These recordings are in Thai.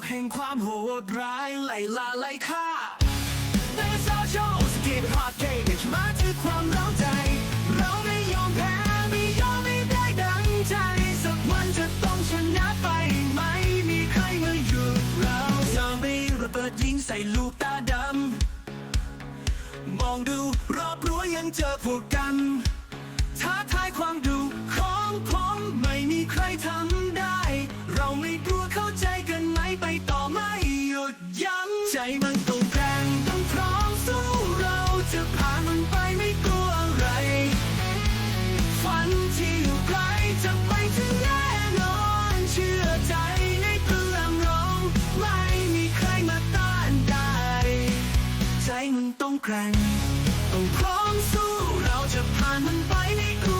กแห่งความโหดร้ายไล่ล่าไล่ฆ่าในโซเชียลสกีเป็นฮอตเกจมาถึงความเล้าใจ เราไม่ยอมแพ้ไม่ยอมไม่ได้ดังใจ สักวันจะต้องชนะไปไหม มีใครมาหยุดเราจะไม่ระเบิดยิงใส่ลูกตาดำ มองดูรอบรั้วยังเจอพวกกัน ท้าทายความดุของผมไม่มีใครทำ ดยั้งใจมันต้องแกร่งต้องพร้อมสู้เราจะผ่านมันไปไม่กลัวอะไร ฝันที่อยู่ไกลจะไปถึงแน่นอนเชื่อใจในพลังเราไม่มีใครมาต้านได้ใจมันต้องแกร่งต้องพร้อมสู้เราจะผ่านมันไปไม่กลัว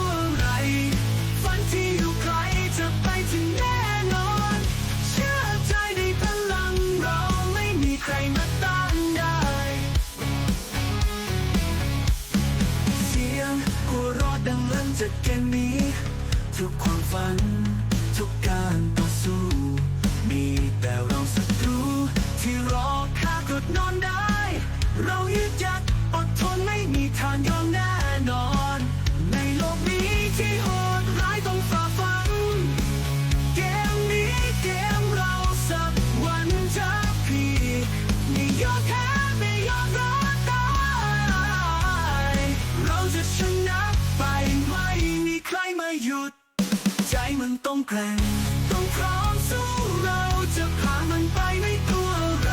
จากเกมนี้ ทุกความฝัน ทุกการต่อสู้ มีแต่เราศัตรู ที่รอข้ากดนอนได้ เรายืดยัดอดทนไม่มีทางยอมแน่นอน หยุด ใจมันต้องแกร่งต้องพร้อมสู้เราจะผ่านมันไปไม่กลัวอะไร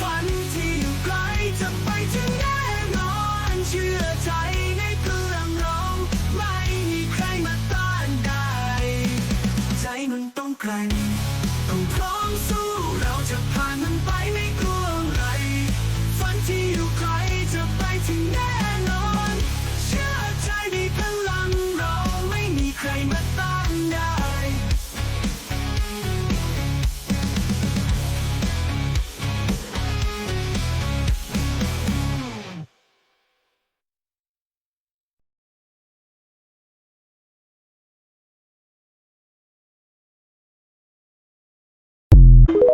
ฝันที่อยู่ไกลจะไปถึงแน่นอนเชื่อใจในพลังเราไม่มีใครมาต้านได้ ใจมันต้องแกร่งต้องพร้อมสู้เราจะผ่านมันไปไม่กลัว you